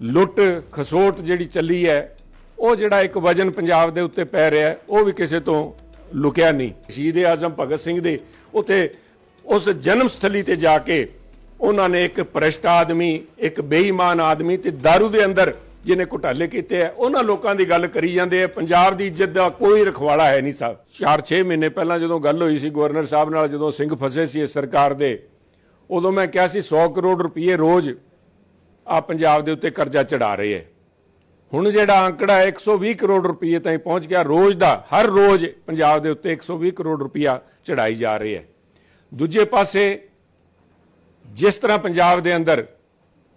ਲੁੱਟ ਖਸੋਟ ਜਿਹੜੀ ਚੱਲੀ ਹੈ, ਉਹ ਜਿਹੜਾ ਇੱਕ ਵਜਨ ਪੰਜਾਬ ਦੇ ਉੱਤੇ ਪੈ ਰਿਹਾ ਉਹ ਵੀ ਕਿਸੇ ਤੋਂ ਲੁਕਿਆ ਨਹੀਂ। ਸ਼ਹੀਦ ਆਜ਼ਮ ਭਗਤ ਸਿੰਘ ਦੇ ਉੱਤੇ ਉਸ ਜਨਮ ਸਥਲੀ ਤੇ ਜਾ ਕੇ ਉਹਨਾਂ ਨੇ ਇੱਕ ਭ੍ਰਸ਼ਟ ਆਦਮੀ, ਇੱਕ ਬੇਈਮਾਨ ਆਦਮੀ ਤੇ दारू ਦੇ ਅੰਦਰ ਜਿਹਨੇ ਘੁਟਾਲੇ ਕੀਤੇ ਆ ਉਹਨਾਂ ਲੋਕਾਂ ਦੀ ਗੱਲ ਕਰੀ ਜਾਂਦੇ ਆ ਪੰਜਾਬ ਦੀ ਇੱਜ਼ਤ ਦਾ ਕੋਈ ਰਖਵਾੜਾ ਹੈ ਨਹੀਂ ਸਾਹਿਬ 4-6 ਮਹੀਨੇ ਪਹਿਲਾਂ ਜਦੋਂ ਗੱਲ ਹੋਈ ਸੀ ਗਵਰਨਰ ਸਾਹਿਬ ਨਾਲ, ਜਦੋਂ ਸਿੰਘ ਫਸੇ ਸੀ ਇਸ ਸਰਕਾਰ ਦੇ, ਉਦੋਂ ਮੈਂ ਕਿਹਾ ਸੀ 100 ਕਰੋੜ ਰੁਪਏ ਰੋਜ਼ ਆ ਪੰਜਾਬ ਦੇ ਉੱਤੇ ਕਰਜ਼ਾ ਚੜਾ ਰਹੇ ਹੈ ਹੁਣ ਜਿਹੜਾ ਅੰਕੜਾ ਹੈ 120 ਕਰੋੜ ਰੁਪਏ ਤਾਈਂ ਪਹੁੰਚ ਗਿਆ, ਰੋਜ਼ ਦਾ, ਹਰ ਰੋਜ਼ ਪੰਜਾਬ ਦੇ ਉੱਤੇ 120 ਕਰੋੜ ਰੁਪਇਆ ਚੜਾਈ ਜਾ ਰਹੀ ਹੈ ਦੂਜੇ ਪਾਸੇ, ਜਿਸ ਤਰ੍ਹਾਂ ਪੰਜਾਬ ਦੇ ਅੰਦਰ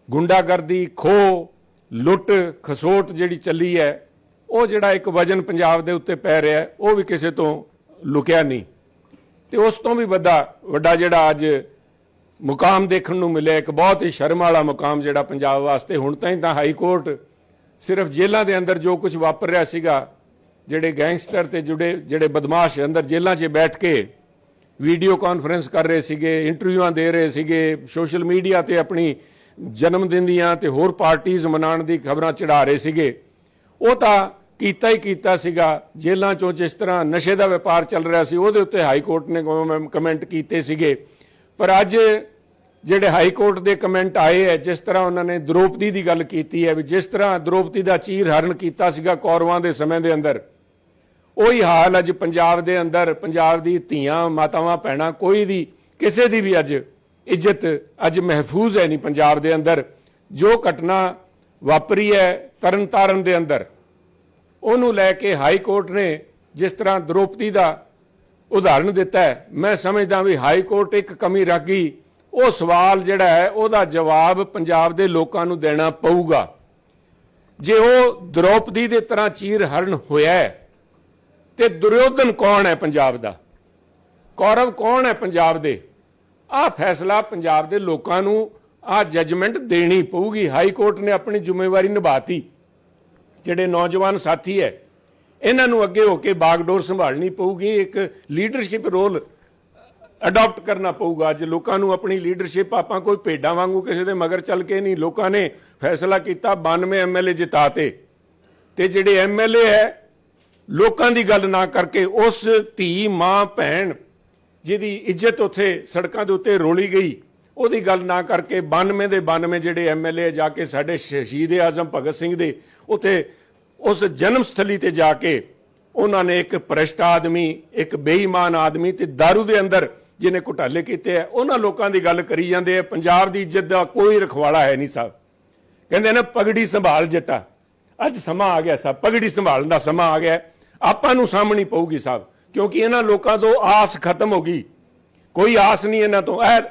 ਗੁੰਡਾਗਰਦੀ, ਖੋਹ, ਲੁੱਟ, ਖਸੋਟ ਜਿਹੜੀ ਚੱਲੀ ਹੈ ਉਹ ਜਿਹੜਾ ਇੱਕ ਵਜਨ ਪੰਜਾਬ ਦੇ ਉੱਤੇ ਪੈ ਰਿਹਾ ਉਹ ਵੀ ਕਿਸੇ ਤੋਂ ਲੁਕਿਆ ਨਹੀਂ। ਤੇ ਉਸ ਤੋਂ ਵੀ ਵੱਡਾ ਵੱਡਾ ਜਿਹੜਾ ਅੱਜ ਮੁਕਾਮ ਦੇਖਣ ਨੂੰ ਮਿਲਿਆ, ਇੱਕ ਬਹੁਤ ਹੀ ਸ਼ਰਮ ਵਾਲਾ ਮੁਕਾਮ ਜਿਹੜਾ ਪੰਜਾਬ ਵਾਸਤੇ। ਹੁਣ ਤਾਂ ਹੀ ਤਾਂ ਹਾਈ ਕੋਰਟ ਸਿਰਫ ਜੇਲ੍ਹਾਂ ਦੇ ਅੰਦਰ ਜੋ ਕੁਝ ਵਾਪਰ ਰਿਹਾ ਸੀਗਾ, ਜਿਹੜੇ ਗੈਂਗਸਟਰ ਤੇ ਜੁੜੇ, ਜਿਹੜੇ ਬਦਮਾਸ਼ ਅੰਦਰ ਜੇਲ੍ਹਾਂ 'ਚ ਬੈਠ ਕੇ ਵੀਡੀਓ ਕਾਨਫਰੰਸ ਕਰ ਰਹੇ ਸੀਗੇ, ਇੰਟਰਵਿਊਆਂ ਦੇ ਰਹੇ ਸੀਗੇ, ਸੋਸ਼ਲ ਮੀਡੀਆ ਤੇ ਆਪਣੀ ਜਨਮ ਦਿਨ ਦੀਆਂ ਤੇ ਹੋਰ ਪਾਰਟੀਆਂ ਮਨਾਉਣ ਦੀ ਖਬਰਾਂ ਚੜਾ ਰਹੇ ਸੀਗੇ। ਉਹ ਤਾਂ ਕੀਤਾ ਹੀ ਕੀਤਾ ਸੀਗਾ, ਜੇਲ੍ਹਾਂ ਚੋਂ ਜਿਸ ਤਰ੍ਹਾਂ ਨਸ਼ੇ ਦਾ ਵਪਾਰ ਚੱਲ ਰਿਹਾ ਸੀ, ਉਹਦੇ ਉੱਤੇ ਹਾਈ ਕੋਰਟ ਨੇ ਕਮੈਂਟ ਕੀਤੇ ਸੀਗੇ। ਪਰ ਅੱਜ ਜਿਹੜੇ ਹਾਈ ਕੋਰਟ ਦੇ ਕਮੈਂਟ ਆਏ ਹੈ, ਜਿਸ ਤਰ੍ਹਾਂ ਉਹਨਾਂ ਨੇ ਦ੍ਰੋਪਦੀ ਦੀ ਗੱਲ ਕੀਤੀ ਹੈ ਵੀ ਜਿਸ ਤਰ੍ਹਾਂ ਦ੍ਰੋਪਦੀ ਦਾ ਚੀਰ ਹਰਨ ਕੀਤਾ ਸੀਗਾ ਕੌਰਵਾਂ ਦੇ ਸਮੇਂ ਦੇ ਅੰਦਰ, ਉਹੀ ਹਾਲ ਅੱਜ ਪੰਜਾਬ ਦੇ ਅੰਦਰ, ਪੰਜਾਬ ਦੀ ਧੀਆਂ, ਮਾਤਾਵਾਂ, ਭੈਣਾਂ, ਕੋਈ ਵੀ, ਕਿਸੇ ਦੀ ਵੀ ਅੱਜ ਇੱਜ਼ਤ ਅੱਜ ਮਹਿਫੂਜ਼ ਹੈ ਨਹੀਂ ਪੰਜਾਬ ਦੇ ਅੰਦਰ। ਜੋ ਘਟਨਾ ਵਾਪਰੀ ਹੈ ਤਰਨਤਾਰਨ ਦੇ ਅੰਦਰ, ਉਹਨੂੰ ਲੈ ਕੇ ਹਾਈ ਕੋਰਟ ਨੇ ਜਿਸ ਤਰ੍ਹਾਂ ਦ੍ਰੋਪਦੀ ਦਾ ਉਦਾਹਰਣ ਦਿੱਤਾ ਹੈ। ਮੈਂ ਸਮਝਦਾ ਵੀ ਹਾਈ ਕੋਰਟ ਇੱਕ ਕਮੀ ਰੱਖ ਗਈ। ਉਹ ਸਵਾਲ ਜਿਹੜਾ ਹੈ, ਉਹਦਾ ਜਵਾਬ ਪੰਜਾਬ ਦੇ ਲੋਕਾਂ ਨੂੰ ਦੇਣਾ ਪਊਗਾ। ਜੇ ਉਹ ਦ੍ਰੋਪਦੀ ਦੇ ਤਰ੍ਹਾਂ ਚੀਰ ਹਰਨ ਹੋਇਆ ਤੇ ਦੁਰਯੋਧਨ ਕੌਣ ਹੈ ਪੰਜਾਬ ਦਾ? ਕੌਰਵ ਕੌਣ ਹੈ ਪੰਜਾਬ ਦੇ? ਆਹ ਫੈਸਲਾ ਪੰਜਾਬ ਦੇ ਲੋਕਾਂ ਨੂੰ ਆਹ ਜੱਜਮੈਂਟ ਦੇਣੀ ਪਊਗੀ। ਹਾਈ ਕੋਰਟ ਨੇ ਆਪਣੀ ਜ਼ਿੰਮੇਵਾਰੀ ਨਿਭਾਤੀ। ਜਿਹੜੇ ਨੌਜਵਾਨ ਸਾਥੀ ਹੈ ਇਹਨਾਂ ਨੂੰ ਅੱਗੇ ਹੋ ਕੇ ਬਾਗਡੋਰ ਸੰਭਾਲਣੀ ਪਊਗੀ, ਇੱਕ ਲੀਡਰਸ਼ਿਪ ਰੋਲ ਅਡਾਪਟ ਕਰਨਾ ਪਊਗਾ। ਅੱਜ ਲੋਕਾਂ ਨੂੰ ਆਪਣੀ ਲੀਡਰਸ਼ਿਪ ਆਪਾਂ ਕੋਈ ਭੇਡਾਂ ਵਾਂਗੂ ਕਿਸੇ ਦੇ ਮਗਰ ਚੱਲ ਕੇ ਨਹੀਂ, ਲੋਕਾਂ ਨੇ ਫੈਸਲਾ ਕੀਤਾ 92 ਐਮਐਲਏ ਜਿਤਾਤੇ ਤੇ। ਜਿਹੜੇ ਐਮਐਲਏ ਹੈ, ਲੋਕਾਂ ਦੀ ਗੱਲ ਨਾ ਕਰਕੇ ਉਸ ਧੀ, ਮਾਂ, ਭੈਣ ਜਿਹਦੀ ਇੱਜ਼ਤ ਉੱਥੇ ਸੜਕਾਂ ਦੇ ਉੱਤੇ ਰੋਲੀ ਗਈ, ਉਹਦੀ ਗੱਲ ਨਾ ਕਰਕੇ 92 ਦੇ 92 ਜਿਹੜੇ ਐਮਐਲਏ ਜਾ ਕੇ ਸਾਡੇ ਸ਼ਹੀਦ ਆਜ਼ਮ ਭਗਤ ਸਿੰਘ ਦੇ, ਉੱਥੇ ਉਸ ਜਨਮ ਸਥਲੀ ਤੇ ਜਾ ਕੇ ਉਹਨਾਂ ਨੇ ਇੱਕ ਭ੍ਰਿਸ਼ਟ ਆਦਮੀ, ਇੱਕ ਬੇਈਮਾਨ ਆਦਮੀ ਤੇ दारू ਦੇ ਅੰਦਰ ਜਿਹਨੇ ਘੁਟਾਲੇ ਕੀਤੇ ਆ, ਉਹਨਾਂ ਲੋਕਾਂ ਦੀ ਗੱਲ ਕਰੀ ਜਾਂਦੇ ਆ, ਪੰਜਾਬ ਦੀ ਇੱਜ਼ਤ ਦਾ ਕੋਈ ਰਖਵਾੜਾ ਹੈ ਨਹੀਂ ਸਾਹਿਬ। ਕਹਿੰਦੇ ਨੇ ਪਗੜੀ ਸੰਭਾਲ ਜਿੱਤਾ। ਅੱਜ ਸਮਾਂ ਆ ਗਿਆ ਸਾਹਿਬ, ਪਗੜੀ ਸੰਭਾਲਣ ਦਾ ਸਮਾਂ ਆ ਗਿਆ। ਆਪਾਂ ਨੂੰ ਸਾਹਮਣੀ ਪਊਗੀ ਸਾਹਿਬ, ਕਿਉਂਕਿ ਇਹਨਾਂ ਲੋਕਾਂ ਤੋਂ ਆਸ ਖਤਮ ਹੋ ਗਈ। ਕੋਈ ਆਸ ਨਹੀਂ ਇਹਨਾਂ ਤੋਂ। ਇਹ